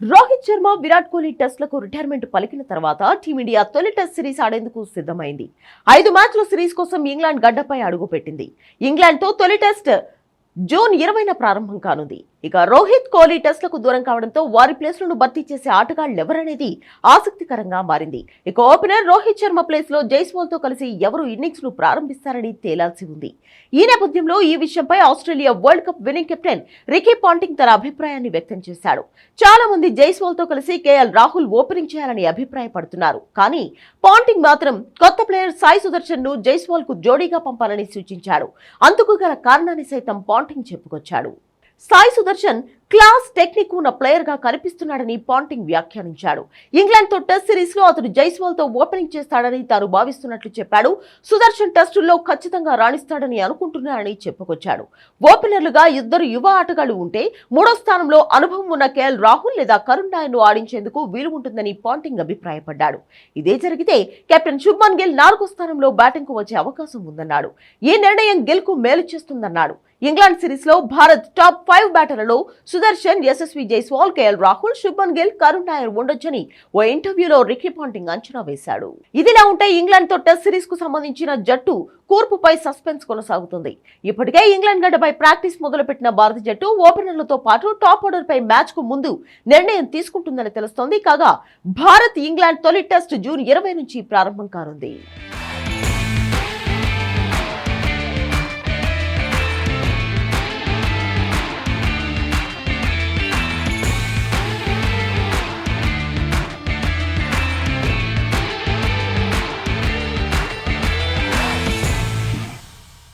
రోహిత్ శర్మ విరాట్ కోహ్లీ టెస్టులకు రిటైర్మెంట్ పలికిన తర్వాత టీమిండియా తొలి టెస్ట్ సిరీస్ ఆడేందుకు సిద్ధమైంది. ఐదు మ్యాచ్ల సిరీస్ కోసం ఇంగ్లాండ్ గడ్డపై అడుగుపెట్టింది. ఇంగ్లాండ్తో తొలి టెస్ట్ జూన్ ఇరవైన ప్రారంభం కానుంది. ఇక రోహిత్ కోహ్లీ టెస్టులకు దూరం కావడంతో వారి ప్లేస్లను భర్తీ చేసే ఆటగాళ్ళు ఎవరనేది ఆసక్తికరంగా మారింది. ఇక ఓపెనర్ రోహిత్ శర్మ ప్లేస్లో జైస్వాల్తో కలిసి ఎవరు ఇన్నింగ్స్ను ప్రారంభిస్తారని తేలాల్సి ఉంది. ఈ నేపథ్యంలో ఈ విషయంపై Australia world cup winning captain Ricky Ponting తన అభిప్రాయాన్ని వ్యక్తం చేశాడు. చాలా మంది జైస్వాల్తో కలిసి కేఎల్ రాహుల్ ఓపెనింగ్ చేయాలని అభిప్రాయపడుతున్నారు. కానీ పాంటింగ్ మాత్రం కొత్త ప్లేయర్ సాయి సుదర్శన్ను జైస్వాల్కు జోడీగా పంపాలని సూచించాడు. అందుకు గల కారణాన్ని సైతం పాంటింగ్ చెప్పుకొచ్చాడు. సాయి సుదర్శన్ క్లాస్ టెక్నిక్ ఉన్న ప్లేయర్గా కనిపిస్తున్నాడని పాంటింగ్ వ్యాఖ్యానించాడు. ఇంగ్లాండ్తో టెస్ట్ సిరీస్లో అతడు జైస్వాల్తో ఓపెనింగ్ చేస్తాడని తాను భావిస్తున్నట్లు చెప్పాడు. సుదర్శన్ టెస్టుల్లో ఖచ్చితంగా రాణిస్తాడని అనుకుంటున్నానని చెప్పుకొచ్చాడు. ఓపెనర్లుగా ఇద్దరు యువ ఆటగాళ్ళు ఉంటే మూడో స్థానంలో అనుభవం ఉన్న కేఎల్ రాహుల్ లేదా కరుణ్ నాయన్ ఆడించేందుకు వీలు ఉంటుందని పాంటింగ్ అభిప్రాయపడ్డాడు. ఇదే జరిగితే కెప్టెన్ శుభ్మన్ గిల్ నాలుగో స్థానంలో బ్యాటింగ్కు వచ్చే అవకాశం ఉందన్నాడు. ఈ నిర్ణయం గిల్కు మేలు చేస్తుందన్నాడు. ఇంగ్లాండ్ సిరీస్లో భారత్ టాప్ ఫైవ్ బ్యాటర్లలో సుదర్శన్ యశస్వి జైస్వాల్ కేఎల్ రాహుల్ శుభన్ గిల్ కరుణ్ నాయర్ ఉండొచ్చని ఓ ఇంటర్వ్యూలో రికీ పాంటింగ్ అంచనా వేశాడు. ఇదిలా ఉంటే ఇంగ్లాండ్తో టెస్ట్ సిరీస్కు సంబంధించిన జట్టు కూర్పుపై సస్పెన్స్ కొనసాగుతుంది. ఇప్పటికే ఇంగ్లాండ్ గడ్డపై ప్రాక్టీస్ మొదలుపెట్టిన భారత జట్టు ఓపెనర్లతో పాటు టాప్ ఆర్డర్ పై మ్యాచ్కు ముందు నిర్ణయం తీసుకుంటుందని తెలుస్తోంది. కాగా భారత్ ఇంగ్లాండ్ తొలి టెస్ట్ జూన్ ఇరవై నుంచి ప్రారంభం కానుంది.